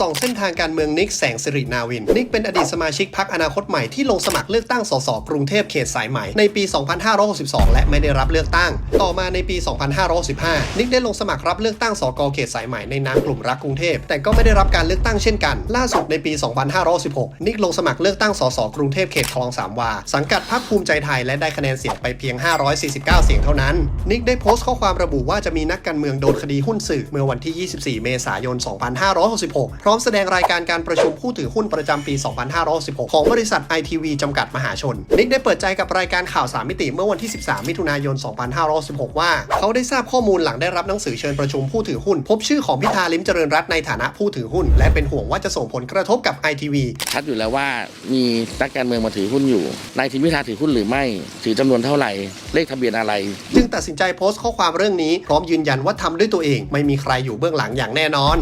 สองเส้นทางการเมืองนิกแสงสิรินาวิน นิกเป็นอดีตสมาชิกพรรคอนาคตใหม่ที่ลงสมัครเลือกตั้งสสกรุงเทพเขตสายไหมในปี 2562 และไม่ได้รับเลือกตั้ง ต่อมาในปี 2515นิกได้ลงสมัครรับเลือกตั้งสกเขตสายไหมในนามกลุ่มรักกรุงเทพ แต่ก็ไม่ได้รับการเลือกตั้งเช่นกัน ล่าสุดในปี 2516 นิกลงสมัครเลือกตั้งสสกรุงเทพเขตคลองสามวา สังกัดพรรคภูมิใจไทยและได้คะแนนเสียงไปเพียง 549 เสียงเท่านั้น นิกได้โพสต์ข้อความระบุว่าจะมีนักการเมืองโดนคดีหุ้นสื่อเมื่อวันที่ 24 เมษายน 2566พร้อมแสดงรายการการประชุมผู้ถือหุ้นประจำปี 2516 ของบริษัท ITV จำกัดมหาชน นิกได้เปิดใจกับรายการข่าวสามมิติเมื่อวันที่ 13 มิถุนายน 2516 ว่า เขาได้ทราบข้อมูลหลังได้รับหนังสือเชิญประชุมผู้ถือหุ้น พบชื่อของพิธาลิมเจริญรัตน์ในฐานะผู้ถือหุ้น และเป็นห่วงว่าจะส่งผลกระทบกับ ITV ชัดอยู่แล้วว่ามีนักการเมืองมาถือหุ้นอยู่นายทิมพิธาถือหุ้นหรือไม่ ถือจำนวนเท่าไหร่ เลขทะเบียนอะไร จึงตัดสินใจโพสต์ข้อความเรื่องนี้ พร้อมยืนยันว่าทำด้วยตัวเอง ไม่มีใครอยู่เบื้องหลังอย่างแน่นอน